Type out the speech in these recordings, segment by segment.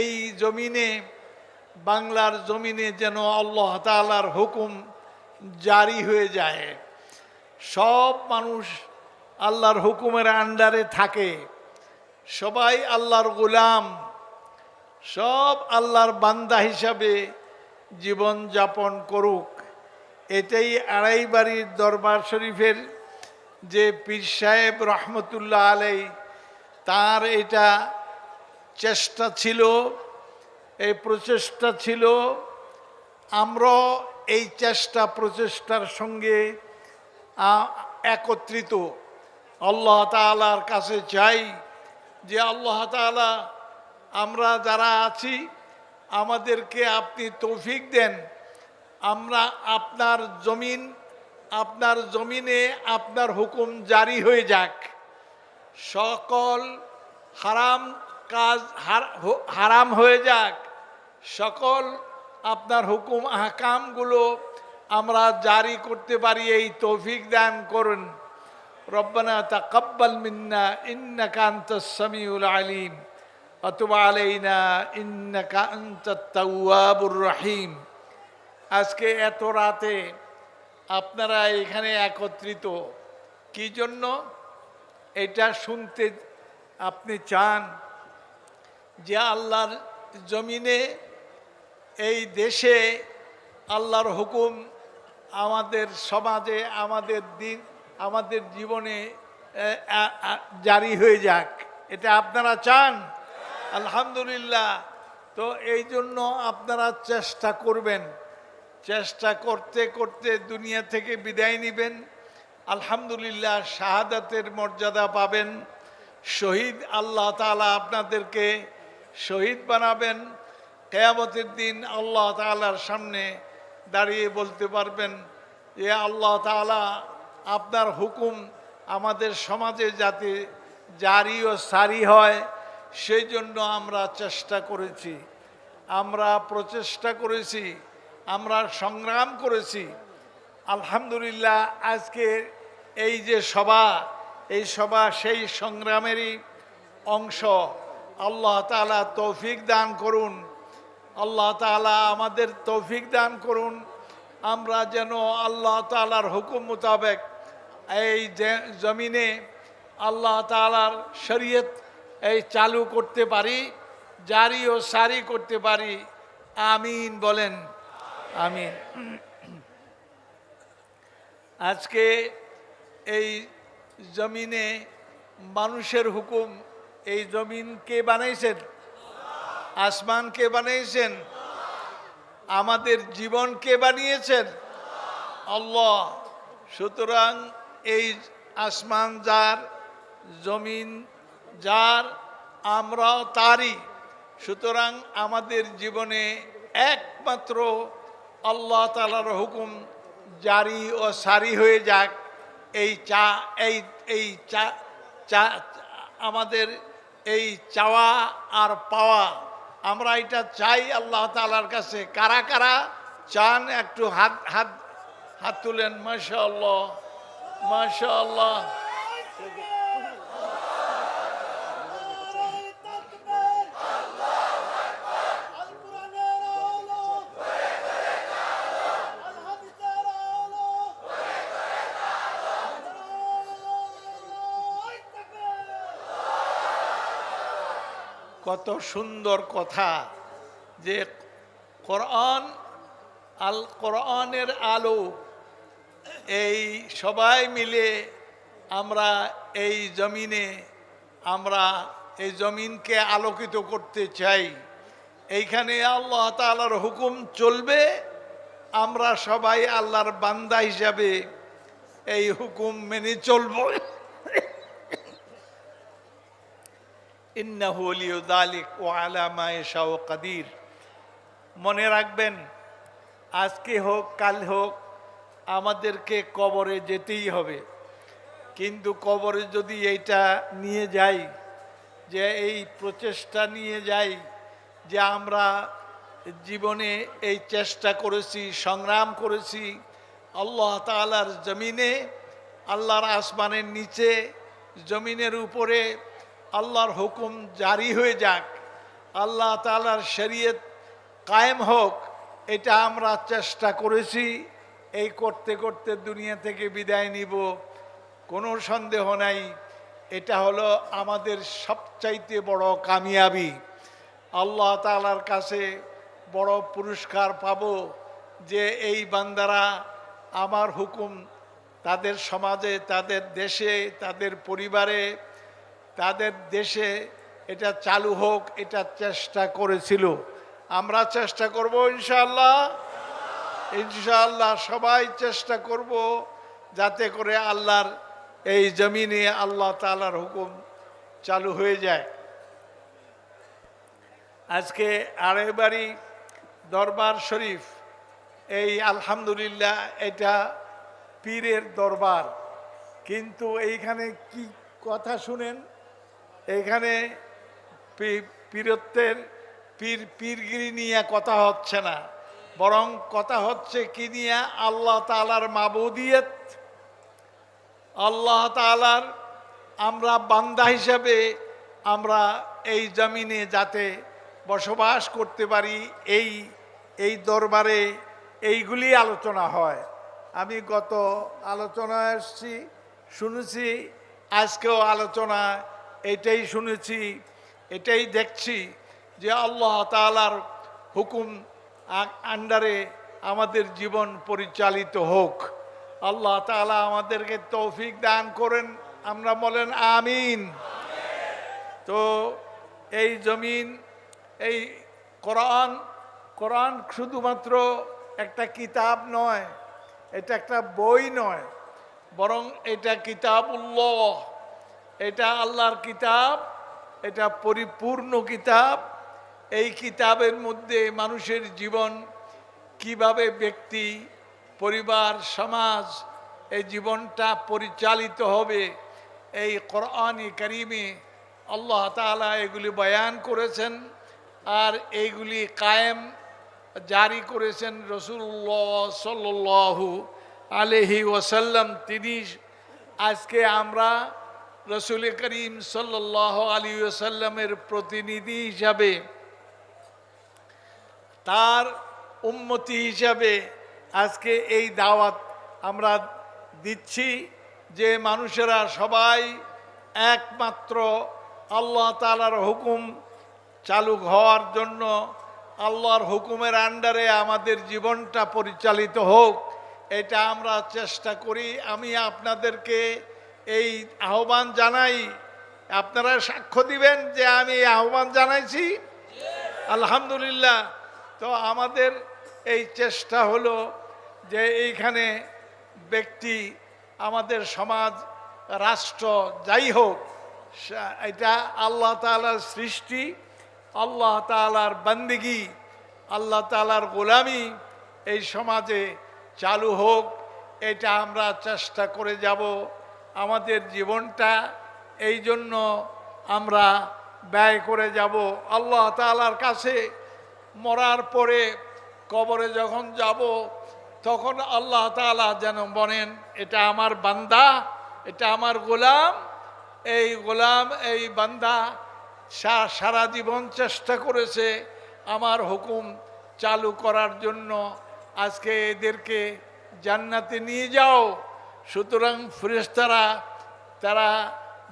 এই জমিনে, বাংলার জমিনে যেন আল্লাহ তাআলার হুকুম জারি হয়ে যায়। সব মানুষ আল্লাহর হুকুমের আন্ডারে থাকে। সবাই আল্লাহর গোলাম। সব আল্লাহর বান্দা হিসাবে জীবন যাপন করুক। এটাই আড়াই বাড়ির দরবার শরীফের যে পীর সাহেব রহমতুল্লাহ আলাই তার এটা চেষ্টা ছিল, এই প্রচেষ্টা ছিল। আমরা এই চেষ্টা প্রচেষ্টার সঙ্গে একত্রিত। আল্লাহ তাআলার কাছে চাই যে আল্লাহ তাআলা আমরা যারা আছি, আমাদেরকে আপনি তৌফিক দেন। আমরা আপনার জমিন, আপনার জমিনে আপনার হুকুম জারি হয়ে যাক। সকল হারাম কাজ হার- হারাম হয়ে যাক। সকল আপনার হুকুম, আহকামগুলো আমরা জারি করতে পারি, এই তৌফিক দান করুন। রব্বানা তাকাব্বাল মিন্না, ইন্নাকা আনতাস সামিউল আলিম আলাইনা, ইন্নাকা আনতাত তাওয়াবুর রহিম। আজকে এত রাতে আপনারা এখানে একত্রিত। কি জন্য? এটা শুনতে আপনি চান। যে আল্লাহর জমিনে এই দেশে আল্লাহর হুকুম আমাদের সমাজে, আমাদের দিন, আমাদের জীবনে জারি হয়ে যাক। এটা আপনারা চান? আলহামদুলিল্লাহ। তো এই জন্য আপনারা চেষ্টা করবেন। চেষ্টা করতে করতে দুনিয়া থেকে বিদায় নেবেন। আলহামদুলিল্লাহ শাহাদাতের মর্যাদা পাবেন। শহীদ আল্লাহ তাআলা আপনাদেরকে শহীদ বানাবেন, কেয়ামতের দিন আল্লাহ তাআলার সামনে দাঁড়িয়ে বলতে পারবেন যে আল্লাহ তাআলা আপনার হুকুম আমাদের সমাজে যাতে জারি ও সারি হয়, সেই জন্য আমরা চেষ্টা করেছি। আমরা প্রচেষ্টা করেছি, আমরা সংগ্রাম করেছি। আলহামদুলিল্লাহ আজকে এই যে সভা, এই সভা সেই সংগ্রামেরই অংশ। আল্লাহ তাআলা তৌফিক দান করুন। আল্লাহ তাআলা আমাদের তৌফিক দান করুন। আমরা যেন আল্লাহ তাআলার হুকুম মোতাবেক এই জমিনে আল্লাহ তাআলার শরীয়ত এই চালু করতে পারি, জারি ও সারি করতে পারি। আমিন বলেন। আমিন। আজকে এই জমিনে মানুষের হুকুম এই জমিন কে বানাইছেন? আসমান কে বানিয়েছেন আমাদের জীবন কে বানিয়েছেন? আল্লাহ। সুতরাং এই আসমান যার, জমিন যার, আমরাও তারই। সুতরাং আমাদের জীবনে একমাত্র আল্লাহ তালার হুকুম জারি ও সারি হয়ে যাক। এই চা, এই এই চা চা, আমাদের এই চাওয়া আর পাওয়া, আমরা এটা চাই আল্লাহ তালার কাছে। কারা কারা? চান একটু হাত হাত হাত তুলেন মাশা আল্লাহ কত সুন্দর কথা যে কোরআন, আল কোরআনের আলো, এই সবাই মিলে আমরা এই জমিনে, আমরা এই জমিনকে আলোকিত করতে চাই। এইখানে আল্লাহ তাআলার হুকুম চলবে, আমরা সবাই আল্লাহর বান্দা হিসাবে এই হুকুম মেনে চলবো। ও কাদির। মনে রাখবেন, আজকে হোক, কাল হোক, আমাদেরকে কবরে যেতেই হবে। কিন্তু কবরে যদি এইটা নিয়ে যাই, যে এই প্রচেষ্টা নিয়ে যাই, যে আমরা জীবনে এই চেষ্টা করেছি, সংগ্রাম করেছি, আল্লাহ তাআলার জমিনে, আল্লাহর আসমানের নিচে, জমিনের উপরে আল্লাহর হুকুম জারি হয়ে যাক, আল্লাহ তালার শরীয়ত কায়েম হোক, এটা আমরা চেষ্টা করেছি, এই করতে করতে দুনিয়া থেকে বিদায় নিব, কোনো সন্দেহ নাই, এটা হলো আমাদের সবচাইতে বড় কামিয়াবি। আল্লাহ তালার কাছে বড় পুরস্কার পাব যে এই বান্দারা আমার হুকুম তাদের সমাজে, তাদের দেশে, তাদের পরিবারে তাদের দেশে এটা চালু হোক, এটা চেষ্টা করেছিল। আমরা চেষ্টা করব ইনশাআল্লাহ। ইনশাআল্লাহ সবাই চেষ্টা করব যাতে করে আল্লাহর এই জমিনে আল্লাহ তালার হুকুম চালু হয়ে যায়। আজকে আড়াইবাড়ি দরবার শরীফ, এই আলহামদুলিল্লাহ এটা পীরের দরবার। কিন্তু এইখানে কি কথা শুনেন? এইখানে পী- পীরত্বের পীর, পীরগিরি নিয়ে কথা হচ্ছে না। বরং কথা হচ্ছে কি নিয়ে? আল্লাহ তালার মাবুদিয়ত। আল্লাহ তালার আমরা বান্দা হিসাবে আমরা এই জমিনে যাতে বসবাস করতে পারি, এই এই দরবারে এইগুলি আলোচনা হয়। আমি গত আলোচনায় এসেছি শুনেছি, আজকেও আলোচনা এটাই শুনেছি, এটাই দেখছি যে আল্লাহ তালার হুকুম আন্ডারে আমাদের জীবন পরিচালিত হোক। আল্লাহ তাআলা আমাদেরকে তৌফিক দান করেন, আমরা বলেন আমিন। তো এই জমিন, এই কোরআন কোরআন শুধুমাত্র একটা কিতাব নয়, এটা একটা বই নয়, বরং এটা কিতাবুল্লাহ। এটা আল্লাহর কিতাব, এটা পরিপূর্ণ কিতাব। এই কিতাবের মধ্যে মানুষের জীবন, কীভাবে ব্যক্তি, পরিবার, সমাজ এই জীবনটা পরিচালিত হবে, এই কোরআনী করিমে আল্লাহ তাআলা এগুলি বয়ান করেছেন আর এইগুলি কায়েম জারি করেছেন রসুল্লাহ সাল্লু আলহি ওয়াসাল্লাম। তিনি আজকে আমরা রসুল করিম সাল্লাহ আলী ওসাল্লামের প্রতিনিধি হিসাবে, তার উন্মতি হিসাবে আজকে এই দাওয়াত আমরা দিচ্ছি যে মানুষেরা সবাই একমাত্র আল্লাহ তালার হুকুম চালু হওয়ার জন্য আল্লাহর হুকুমের আন্ডারে আমাদের জীবনটা পরিচালিত হোক, এটা আমরা চেষ্টা করি। আমি আপনাদেরকে এই আহ্বান জানাই, আপনারা সাক্ষ্য দিবেন যে আমি এই আহ্বান জানাইছি। আলহামদুলিল্লাহ। তো আমাদের এই চেষ্টা হলো যে এইখানে ব্যক্তি, আমাদের সমাজ, রাষ্ট্র যাই হোক এটা আল্লাহ তালার সৃষ্টি, আল্লাহ তালার বান্দিগি, আল্লাহ তালার গোলামি এই সমাজে চালু হোক, এটা আমরা চেষ্টা করে যাব। আমাদের জীবনটা, এই জন্য আমরা ব্যয় করে যাব আল্লাহ তালার কাছে। মরার পরে কবরে যখন যাব, তখন আল্লাহ তাআলা যেন বলেন, এটা আমার বান্দা, এটা আমার গোলাম, এই গোলাম, এই বান্দা সারা জীবন চেষ্টা করেছে আমার হুকুম চালু করার জন্য। আজকে এদেরকে জান্নাতে নিয়ে যাও। সুতরাং ফেরেশতারা, তারা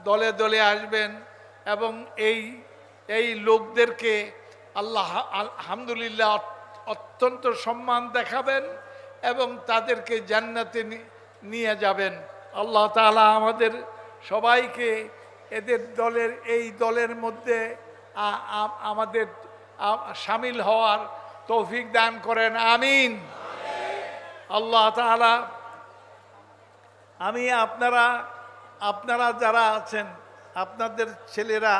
দলে দলে আসবেন এবং এই এই লোকদেরকে আল্লাহ আলহামদুলিল্লাহ অত্যন্ত সম্মান দেখাবেন এবং তাদেরকে জান্নাতে নিয়ে যাবেন। আল্লাহ তাআলা আমাদের সবাইকে এদের দলের, এই দলের মধ্যে আমাদের সামিল হওয়ার তৌফিক দান করেন। আমিন। আল্লাহ তাআলা আমি আপনারা আপনারা যারা আছেন, আপনাদের ছেলেরা,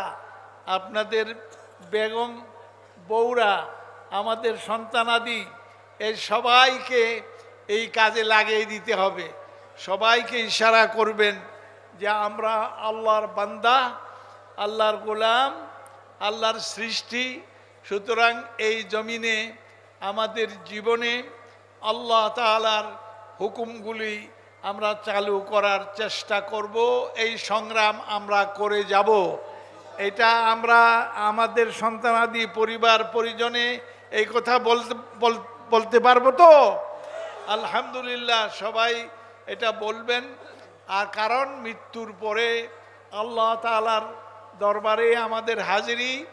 আপনাদের বেগম বউরা, আমাদের সন্তানাদি এই সবাইকে এই কাজে লাগিয়ে দিতে হবে। সবাইকে ইশারা করবেন যে আমরা আল্লাহর বান্দা, আল্লাহর গোলাম, আল্লাহর সৃষ্টি, সুতরাং এই জমিনে, আমাদের জীবনে আল্লাহ তাআলার হুকুমগুলি আমরা চালু করার চেষ্টা করব, এই সংগ্রাম আমরা করে যাব। এটা আমরা আমাদের সন্তানাদি পরিবার পরিজনে এই কথা বলতে বলতে পারব তো? আলহামদুলিল্লাহ, সবাই এটা বলবেন। আর কারণ, মৃত্যুর পরে আল্লাহ তালার দরবারে আমাদের হাজিরি।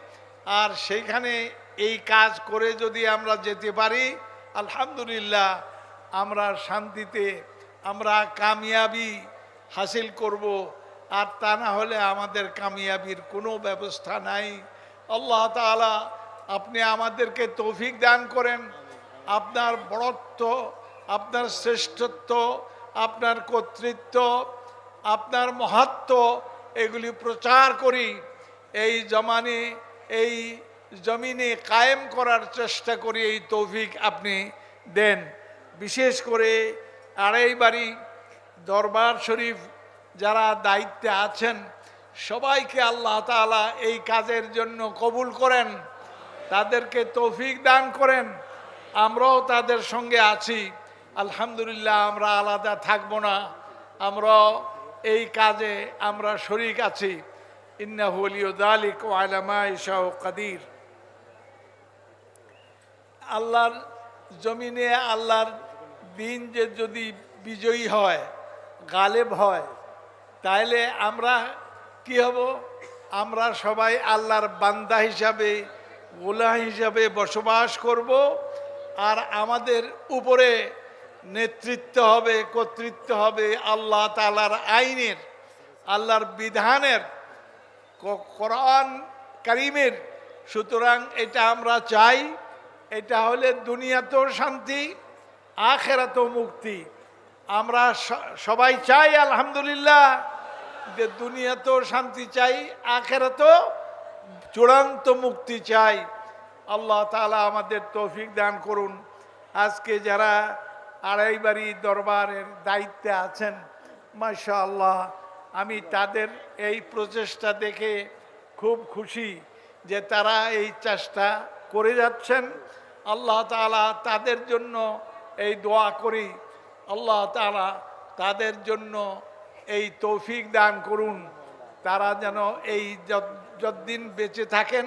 আর সেইখানে এই কাজ করে যদি আমরা যেতে পারি, আলহামদুলিল্লাহ, আমরা শান্তিতে আমরা কামিয়াবি হাসিল করব, আর তা না হলে আমাদের কামিয়াবির কোনো ব্যবস্থা নাই। আল্লাহ তাআলা আপনি আমাদেরকে তৌফিক দান করেন। আপনার বড়ত্ব, আপনার শ্রেষ্ঠত্ব, আপনার কর্তৃত্ব, আপনার মহাত্ম, এগুলি প্রচার করি। এই জমানে, এই জমিনে কায়েম করার চেষ্টা করি, এই তৌফিক আপনি দেন। বিশেষ করে আড়াই বাড়ি, দরবার শরীফ যারা দায়িত্বে আছেন, সবাইকে আল্লাহ তাআলা এই কাজের জন্য কবুল করেন, তাদেরকে তৌফিক দান করেন, আমরাও তাদের সঙ্গে আছি। আলহামদুলিল্লাহ আমরা আলাদা থাকব না, আমরা এই কাজে আমরা শরিক আছি। ইন্নাহু আলিউদ্দালিক ও আলামা ইশাউ কাদির। আল্লাহর জমিনে, আল্লাহর দিন যে যদি বিজয়ী হয়, গালেব হয় তাহলে আমরা কি হব? আমরা সবাই আল্লাহর বান্দা হিসাবে গোলা হিসাবে বসবাস করব আর আমাদের উপরে নেতৃত্ব হবে, কর্তৃত্ব হবে আল্লাহ তালার আইনের, আল্লাহর বিধানের কোরআন করিমের। সুতরাং এটা আমরা চাই, এটা হলে দুনিয়াতেও শান্তি আখেরাতেও মুক্তি। আমরা সবাই চাই, আলহামদুলিল্লাহ, যে দুনিয়াতেও শান্তি চাই, আখেরাতেও চূড়ান্ত মুক্তি চাই। আল্লাহ তাআলা আমাদের তৌফিক দান করুন। আজকে যারা আড়াই বাড়ি দরবারের দায়িত্বে আছেন মাশা আল্লাহ আমি তাদের এই প্রচেষ্টা দেখে খুব খুশি যে তারা এই চেষ্টা করে যাচ্ছেন। আল্লাহ তাআলা তাদের জন্য এই দোয়া করি, আল্লাহ তাআলা তাদের জন্য এই তৌফিক দান করুন। তারা যেন এই যতদিন বেঁচে থাকেন,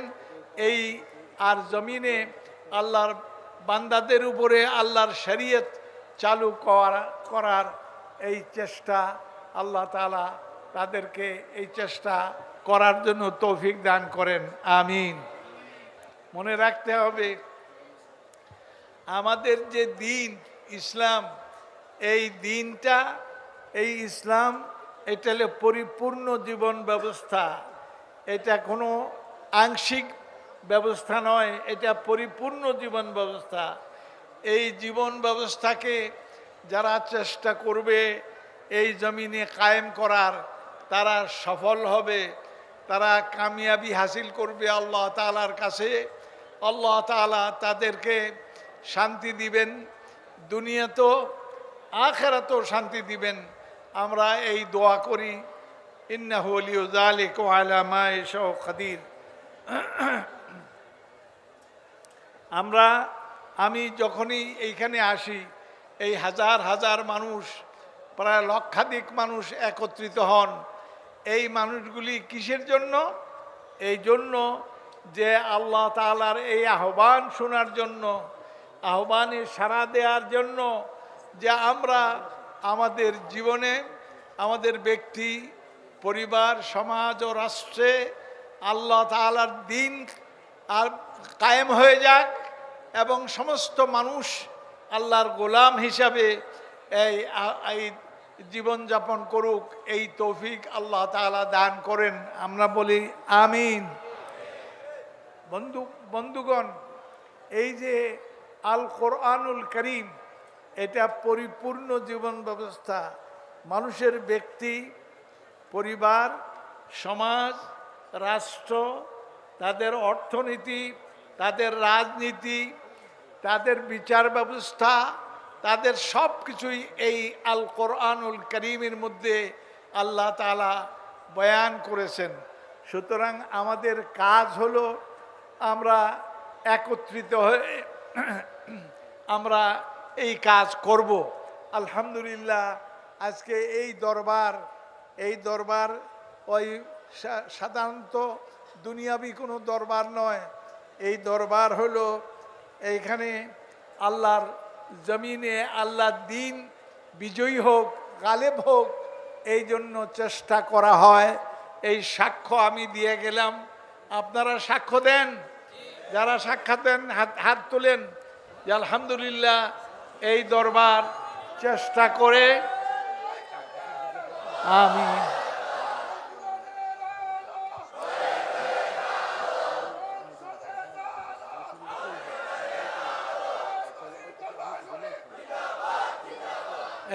এই আর জমিনে আল্লাহর বান্দাদের উপরে আল্লাহর শরীয়ত চালু করা, করার এই চেষ্টা আল্লাহ তালা তাদেরকে এই চেষ্টা করার জন্য তৌফিক দান করেন। আমিন। মনে রাখতে হবে আমাদের যে দিন, ইসলাম, এই দিনটা, এই ইসলাম, এটা হলো পরিপূর্ণ জীবন ব্যবস্থা। এটা কোনো আংশিক ব্যবস্থা নয়, এটা পরিপূর্ণ জীবন ব্যবস্থা। এই জীবন ব্যবস্থাকে যারা চেষ্টা করবে এই জমিনে কায়েম করার, তারা সফল হবে, তারা কামিয়াবি হাসিল করবে আল্লাহ তাআলার কাছে। আল্লাহ তাআলা তাদেরকে শান্তি দিবেন, দুনিয়াতেও আখেরাতেও শান্তি দিবেন। আমরা এই দোয়া করি, ইন্নাহু আলিয়ু যালিক ওয়া আলা মা ইয়াশাউ আমরা, আমি যখনই এইখানে আসি, এই হাজার হাজার মানুষ, প্রায় লক্ষাধিক মানুষ একত্রিত হন, এই মানুষগুলি কিসের জন্য? এই জন্য যে আল্লাহ তাআলার এই আহ্বান শোনার জন্য আহ্বানে সাড়া দেওয়ার জন্য যে আমরা আমাদের জীবনে, আমাদের ব্যক্তি, পরিবার, সমাজ ও রাষ্ট্রে আল্লাহ তাআলার দিন আর কায়েম হয়ে যাক এবং সমস্ত মানুষ আল্লাহর গোলাম হিসাবে এই এই জীবনযাপন করুক, এই তৌফিক আল্লাহ তাআলা দান করেন। আমরা বলি আমিন। বন্ধু, বন্ধুগণ, এই যে আল কোরআনুল করিম, এটা পরিপূর্ণ জীবন ব্যবস্থা। মানুষের ব্যক্তি, পরিবার, সমাজ, রাষ্ট্র, তাদের অর্থনীতি, তাদের রাজনীতি, তাদের বিচার ব্যবস্থা, তাদের সব কিছুই এই আল কোরআনুল করিমের মধ্যে আল্লাহ তাআলা বয়ান করেছেন। সুতরাং আমাদের কাজ হলো আমরা একত্রিত হয়ে আমরা এই কাজ করব। আলহামদুলিল্লাহ, আজকে এই দরবার এই দরবার ওই সাধারণত দুনিয়াবি কোনো দরবার নয়। এই দরবার হলো এইখানে আল্লাহর জমিনে আল্লাহর দিন বিজয়ী হোক, গালেব হোক, এই জন্য চেষ্টা করা হয়। এই সাক্ষ্য আমি দিয়ে গেলাম। আপনারা সাক্ষ্য দেন। যারা সাক্ষাৎ দেন, হাত হাত তোলেন, যে আলহামদুলিল্লাহ এই দরবার চেষ্টা করে আমি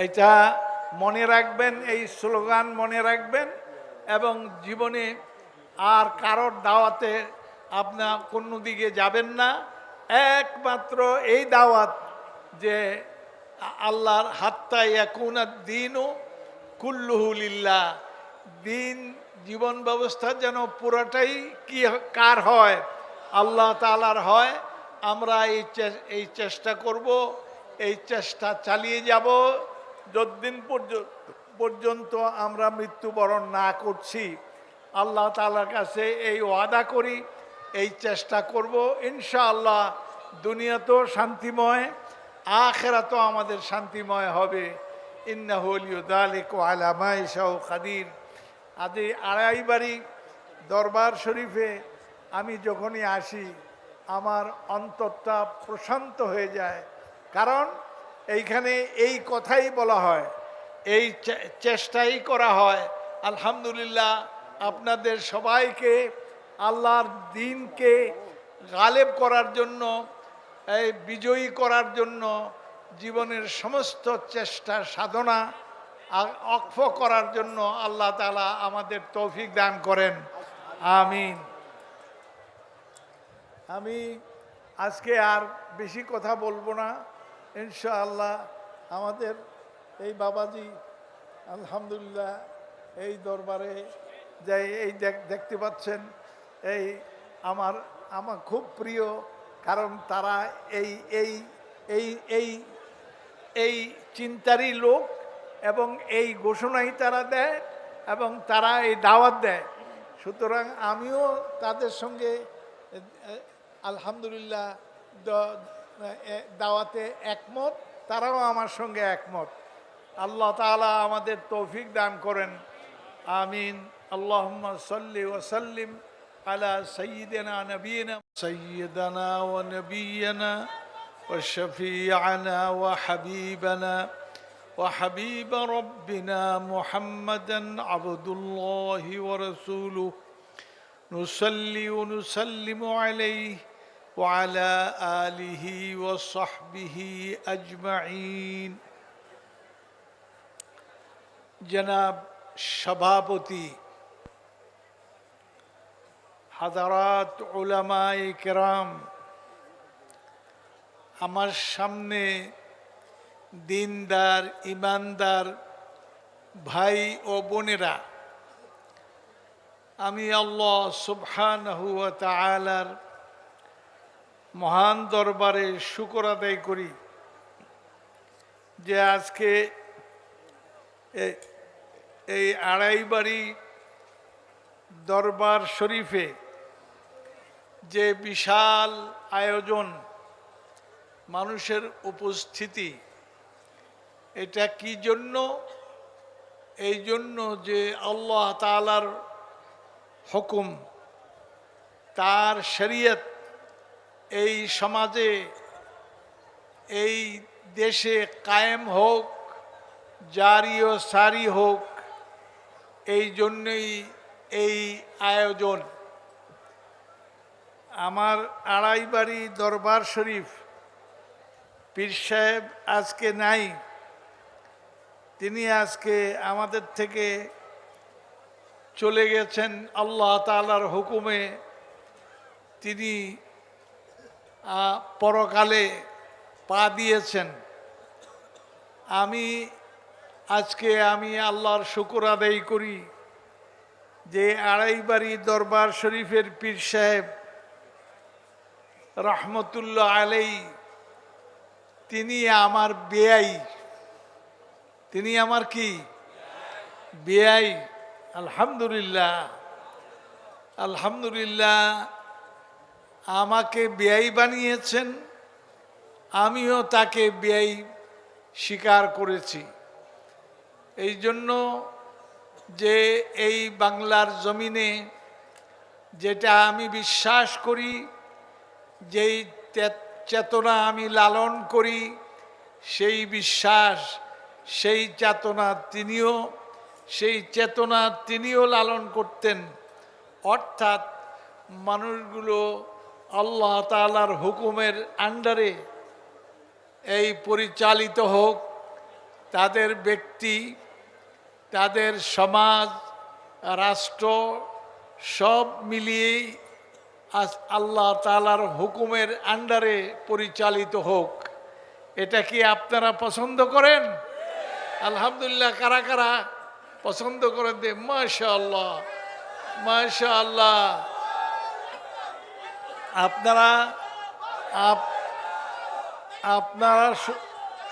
এটা মনে রাখবেন, এই স্লোগান মনে রাখবেন এবং জীবনে আর কারোর দাওয়াতে আপনার কোনো দিকে যাবেন না। একমাত্র এই দাওয়াত যে আল্লাহর হাত্তা ইয়াকুনাদ দিনও কুল্লুহুলিল্লাহ দিন জীবন ব্যবস্থা যেন পুরোটাই কি কার হয়? আল্লাহ তালার হয়। আমরা এই এই চেষ্টা করব, এই চেষ্টা চালিয়ে যাব। যতদিন পর্যন্ত আমরা মৃত্যুবরণ না করছি, আল্লাহ তালার কাছে এই ওয়াদা করি। এই চেষ্টা করব। ইনশাআল্লাহ দুনিয়া তো শান্তিময় আখেরা তো আমাদের শান্তিময় হবে। ইন্নাহলিউদালিক আলামাই শাহ খাদির এই আড়াই বাড়ি দরবার শরীফে আমি যখনই আসি, আমার অন্তরটা প্রশান্ত হয়ে যায়। কারণ এইখানে এই কথাই বলা হয়, এই চেষ্টাই করা হয়। আলহামদুলিল্লাহ আপনাদের সবাইকে আল্লাহর দিনকে গালেব করার জন্য, এই বিজয়ী করার জন্য জীবনের সমস্ত চেষ্টা, সাধনা অক্ষ করার জন্য আল্লাহ তালা আমাদের তৌফিক দান করেন। আমিন। আমি আজকে আর বেশি কথা বলব না। ইনশাআল্লাহ আমাদের এই বাবাজি, আলহামদুলিল্লাহ এই দরবারে যাই এই দেখ- দেখতে পাচ্ছেন। এই আমার আমার খুব প্রিয়, কারণ তারা এই এই এই এই এই চিন্তারই লোক এবং এই ঘোষণাই তারা দেয় এবং তারা এই দাওয়াত দেয়। সুতরাং আমিও তাদের সঙ্গে, আলহামদুলিল্লাহ দাওয়াতে একমত, তারাও আমার সঙ্গে একমত। আল্লাহ তাআলা আমাদের তৌফিক দান করেন। আমিন। আল্লাহুম্মা সাল্লি ওয়া সাল্লিম আলা সাইয়্যিদিনা নবিয়িনা সাইয়্যিদানা ওয়া নবিয়্যিনা وشفيعنا وحبيبنا وحبيب ربنا محمدا عبد الله ورسوله نصلي ونسلم عليه وعلى آله وصحبه أجمعين জনাব সভাপতি হাজারাত ওলামাই কেরাম, আমার সামনে দিনদার, ইমানদার ভাই ও বোনেরা, আমি আল্লাহ সুবহানাহু ওয়া তাআলার মহান দরবারে শুকর আদায় করি যে আজকে এই আড়াইবাড়ি দরবার শরীফে যে বিশাল আয়োজন, মানুষের উপস্থিতি, এটা কি জন্য? এই জন্য যে আল্লাহ তালার হুকুম, তার শরীয়ত, এই সমাজে, এই দেশে কায়েম হোক, জারি ও সারি হোক, এই জন্যই এই আয়োজন। আমার আড়াই বাড়ি দরবার শরীফ পীর সাহেব আজকে নাই। তিনি আজকে আমাদের থেকে চলে গেছেন আল্লাহ তালার হুকুমে। তিনি পরকালে পা দিয়েছেন। আমি, আজকে আমি আল্লাহর শুকুর আদায় করি যে আড়াইবাড়ি দরবার শরীফের পীর সাহেব রহমতুল্লাহ আলাই তিনি আমার বেয়াই তিনি আমার কি? বেয়াই আলহামদুলিল্লাহ। আলহামদুলিল্লাহ, আমাকে ব্যয় বানিয়েছেন। আমিও তাকে ব্যয় স্বীকার করেছি। এই জন্য যে এই বাংলার জমিনে যেটা আমি বিশ্বাস করি যেই চেতনা আমি লালন করি, সেই বিশ্বাস, সেই চেতনা তিনিও, সেই চেতনা তিনিও লালন করতেন। অর্থাৎ মানুষগুলো আল্লাহ তাআলার হুকুমের আন্ডারে এই পরিচালিত হোক, তাদের ব্যক্তি, তাদের সমাজ, রাষ্ট্র, সব মিলিয়েই আজ আল্লাহ তালার হুকুমের আন্ডারে পরিচালিত হোক। এটা কি আপনারা পছন্দ করেন? আলহামদুলিল্লাহ, কারা কারা পছন্দ করেন দে? মাশা আল্লাহ মাশা আল্লাহ আপনারা, আপ- আপনারা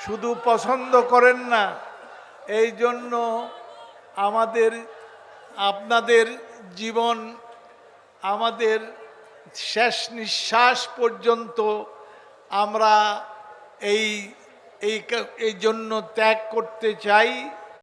শুধু পছন্দ করেন না, এই জন্য আমাদের, আপনাদের জীবন, আমাদের শেষ নিঃশ্বাস পর্যন্ত আমরা এই এই জন্য ত্যাগ করতে চাই।